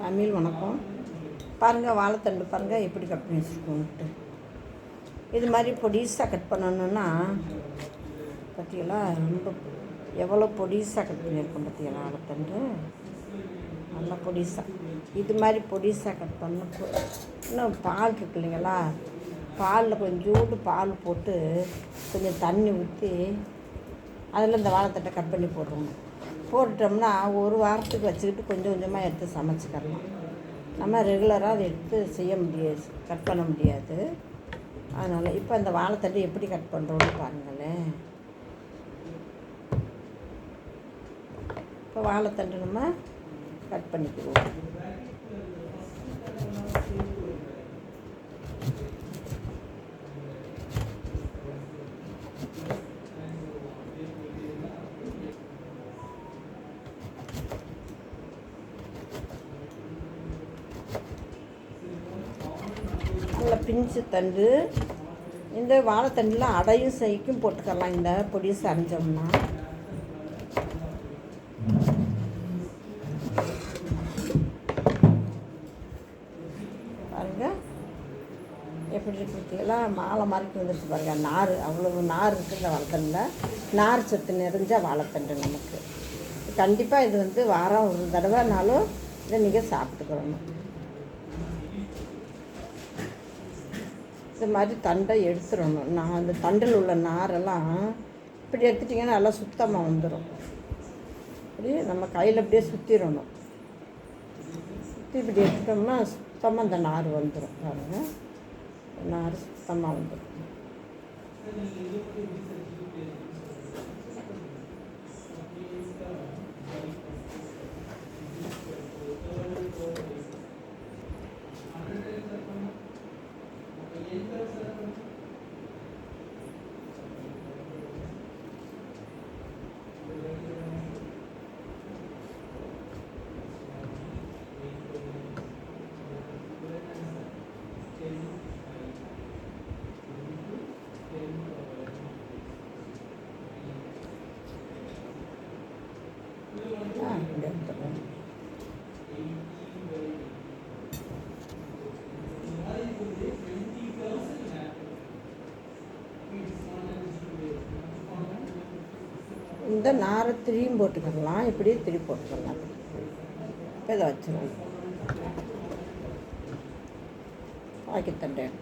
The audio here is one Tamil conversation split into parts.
தமிழ் வணக்கம். பாருங்கள் வாழைத்தண்டு பாருங்கள் எப்படி கட் பண்ணி வச்சுருக்கோன்ட்டு இது மாதிரி பொடிசாக கட் பண்ணணுன்னா பார்த்தீங்களா ரொம்ப எவ்வளோ பொடிசாக கட் பண்ணியிருக்கோம் பார்த்தீங்களா வாழைத்தண்டு? நல்லா பொடிசாக இது மாதிரி பொடிசாக கட் பண்ண இன்னும் பால் இருக்கு இல்லைங்களா பாலில் கொஞ்சோண்டு பால் போட்டு கொஞ்சம் தண்ணி ஊற்றி அதில் இந்த வாழைத்தட்டை கட் பண்ணி போடுறோம். போட்டுட்டோம்னா ஒரு வாரத்துக்கு வச்சுக்கிட்டு கொஞ்சம் கொஞ்சமாக எடுத்து சமைச்சிக்கிறலாம் நம்ம ரெகுலராக அதை எடுத்து செய்ய முடியாது கட் பண்ண முடியாது. அதனால் இப்போ அந்த வாழைத்தண்டு எப்படி கட் பண்ணுறோன்னு பாருங்களேன். இப்போ வாழைத்தண்டு நம்ம கட் பண்ணிக்குவோம் நல்ல பிஞ்சு தண்டு. இந்த வாழைத்தண்டில் அடையும் சைக்கும் போட்டுக்கலாம். இந்த பொடி சரிஞ்சோம்னா. பாருங்க. எப்படி இருக்கு பார்த்தீங்களா மாலை மாதிரிக்கு வந்துருச்சு பாருங்க. நார் அவ்வளவு நார் இருக்குது இந்த வாழைத்தண்டில் நார் சத்து நிறைஞ்ச வாழைத்தண்டு நமக்கு. கண்டிப்பாக இது வந்து வாரம் ஒரு தடவைனாலும் இதை நீங்கள் சாப்பிட்டுக்கிறணும் இது மாதிரி தண்டை எடுத்துடணும். நான் அந்த தண்டில் உள்ள நாரெல்லாம் இப்படி எடுத்துட்டிங்கன்னா நல்லா சுத்தமாக வந்துடும் அப்படியே நம்ம கையில் அப்படியே சுற்றிடணும் சுற்றி இப்படி எடுத்துட்டோம்னா சுத்தமாக அந்த நார் வந்துடும் பாருங்கள் நார் சுத்தமாக வந்துடும் இந்த நாரை திரியும் போட்டுக்கலாம் இப்படியே திரி போட்டுக்கலாம் இப்போ இதை வச்சிருவோம். தண்டேன்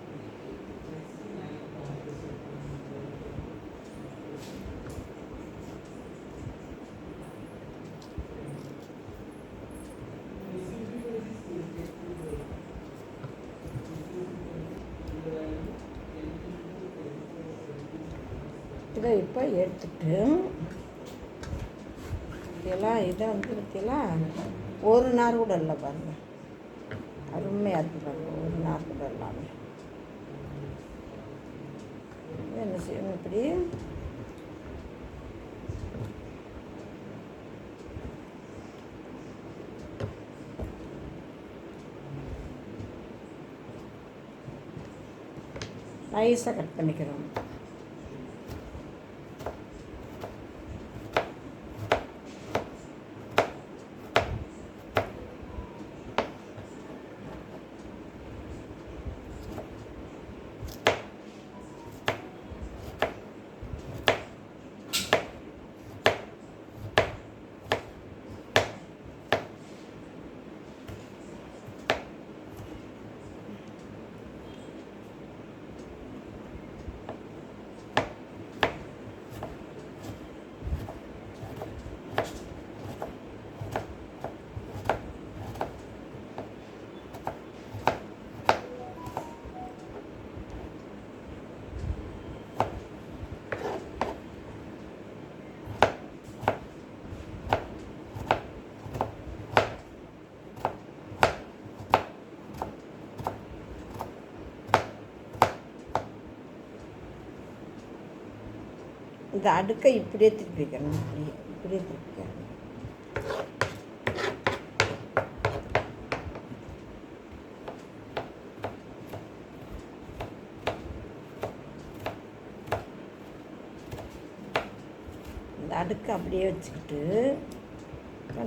இதை இப்போ எடுத்துட்டு. இதெல்லாம் இதை வந்து பார்த்தீங்களா ஒரு நார் கூட இல்லை பாருங்க. அருமையாக இருக்கு பாருங்க. ஒரு நார் கூட இல்லாமல் என்ன செய்யணும் இப்படி? நைஸாக கட் பண்ணிக்கிறோம். இந்த அடுக்கை இப்படியே திருப்பிக்கணும். இப்படியே இப்படியே திருப்பிக்கணும். இந்த அடுக்கை அப்படியே வச்சுக்கிட்டு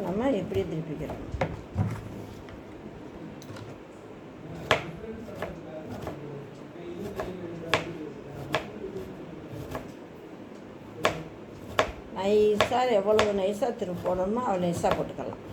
நம்ம இப்படியே திருப்பிக்கிறோம் நைஸாக எவ்வளோ நைஸாக திரும்ப போடணுமோ அவ்வளோ நைஸாக போட்டுக்கலாம்.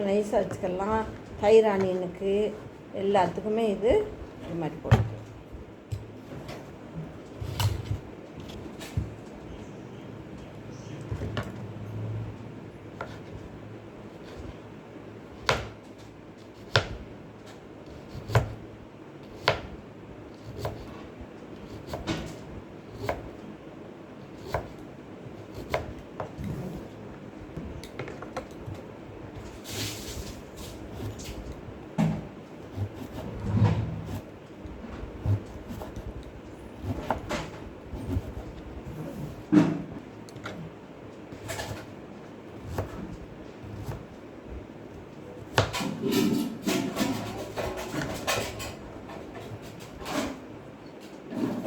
இவ்வளோ நைஸாக வச்சுக்கலாம். எல்லாத்துக்குமே இது இது மாதிரி போடும்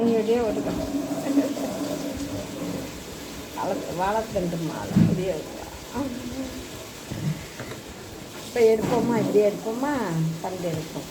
இங்கேயே ஒரு வாழை வாழைத்தண்டு மாலை அப்படியே வைக்கலாம் இப்போ எடுப்போமா? இப்படி எடுப்போமா? தண்டு எடுப்போம்?